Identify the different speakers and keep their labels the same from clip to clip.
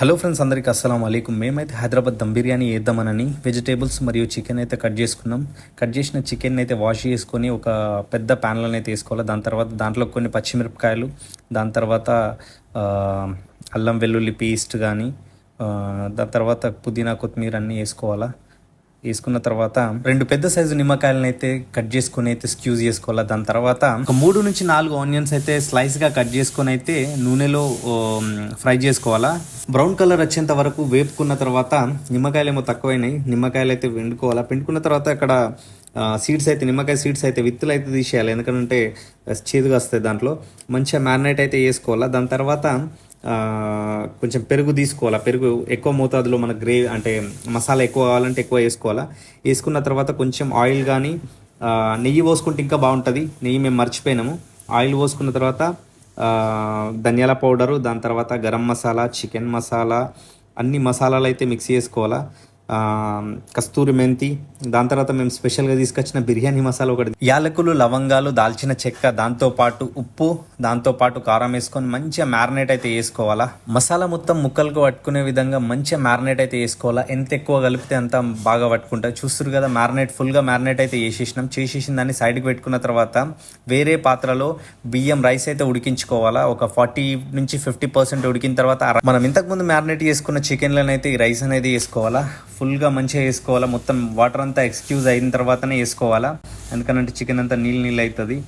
Speaker 1: Hello friends అందరికీ అస్సలం అలైకుం. మేమైతే హైదరాబాద్ దమ్ బిర్యానీ వేద్దామనని వెజిటేబుల్స్ మరియు చికెన్ అయితే కట్ చేసుకున్నాం. కట్ చేసిన చికెన్ అయితే వాష్ చేసుకొని ఒక పెద్ద ప్యాన్లో అయితే వేసుకోవాలి. దాని తర్వాత దాంట్లో కొన్ని పచ్చిమిరపకాయలు దాని తర్వాత అల్లం వెల్లుల్లి పేస్ట్ కానీ దాని తర్వాత పుదీనా కొత్తిమీర అన్నీ వేసుకోవాలా. వేసుకున్న తర్వాత రెండు పెద్ద సైజు నిమ్మకాయలను అయితే కట్ చేసుకుని అయితే స్క్యూజ్ చేసుకోవాలి? దాని తర్వాత ఒక మూడు నుంచి నాలుగు ఆనియన్స్ అయితే స్లైస్గా కట్ చేసుకొని అయితే నూనెలో ఫ్రై చేసుకోవాలా? బ్రౌన్ కలర్ వచ్చేంత వరకు వేపుకున్న తర్వాత నిమ్మకాయలు ఏమో తక్కువైనాయి. నిమ్మకాయలు అయితే వెండుకోవాలా? పెండుకున్న తర్వాత అక్కడ సీడ్స్ అయితే నిమ్మకాయ సీడ్స్ అయితే విత్తులు అయితే తీసేయాలి. ఎందుకంటే చేదుగా వస్తాయి దాంట్లో. మంచిగా మ్యారినేట్ అయితే వేసుకోవాలా దాని తర్వాత కొంచెం పెరుగు తీసుకోవాలా? పెరుగు ఎక్కువ మోతాదులో మన గ్రేవీ అంటే మసాలా ఎక్కువ కావాలంటే ఎక్కువ వేసుకోవాలా? వేసుకున్న తర్వాత కొంచెం ఆయిల్ కానీ నెయ్యి పోసుకుంటే ఇంకా బాగుంటుంది. నెయ్యి మేము మర్చిపోయినాము. ఆయిల్ పోసుకున్న తర్వాత ధనియాల పౌడరు దాని తర్వాత గరం మసాలా చికెన్ మసాలా అన్ని మసాలాలు అయితే మిక్స్ చేసుకోవాలా? కస్తూరి మెంతి. దాని తర్వాత మేము స్పెషల్గా తీసుకొచ్చిన బిర్యానీ మసాలా ఒకటి. యాలకులు లవంగాలు దాల్చిన చెక్క దాంతోపాటు ఉప్పు దాంతోపాటు కారం వేసుకొని మంచిగా మ్యారినేట్ అయితే వేసుకోవాలా మసాలా మొత్తం ముక్కలకు పట్టుకునే విధంగా మంచిగా మ్యారినేట్ అయితే వేసుకోవాలా ఎంత ఎక్కువ కలిపితే అంత బాగా పట్టుకుంటా. చూస్తారు కదా మ్యారినేట్ ఫుల్గా మ్యారినేట్ అయితే వేసేసినాం చేసేసిన దాన్ని సైడ్కి పెట్టుకున్న తర్వాత వేరే పాత్రలో బియ్యం రైస్ అయితే ఉడికించుకోవాలా. ఒక ఫార్టీ నుంచి ఫిఫ్టీ పర్సెంట్ ఉడికిన తర్వాత మనం ఇంతకుముందు మ్యారినేట్ చేసుకున్న చికెన్లను అయితే ఈ రైస్ అనేది వేసుకోవాలా. ఫుల్గా మంచిగా వేసుకోవాలా? మొత్తం వాటర్ అంతా ఎక్స్క్యూజ్ అయిన తర్వాతనే వేసుకోవాలా? ఎందుకంటే చికెన్ అంతా నీళ్ళు నీళ్ళు అవుతుంది.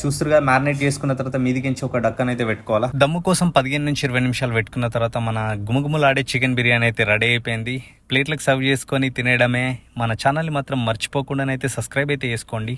Speaker 1: చూస్తురుగా మ్యారినేట్ చేసుకున్న తర్వాత మీదికించి ఒక డక్కన్ అయితే పెట్టుకోవాలా? దమ్ము కోసం పదిహేను నుంచి ఇరవై నిమిషాలు పెట్టుకున్న తర్వాత మన గుమగుమలాడే చికెన్ బిర్యానీ అయితే రెడీ అయిపోయింది. ప్లేట్లకు సర్వ్ చేసుకొని తినేయడమే మన ఛానల్ని మాత్రం మర్చిపోకుండానైతే సబ్స్క్రైబ్ అయితే చేసుకోండి.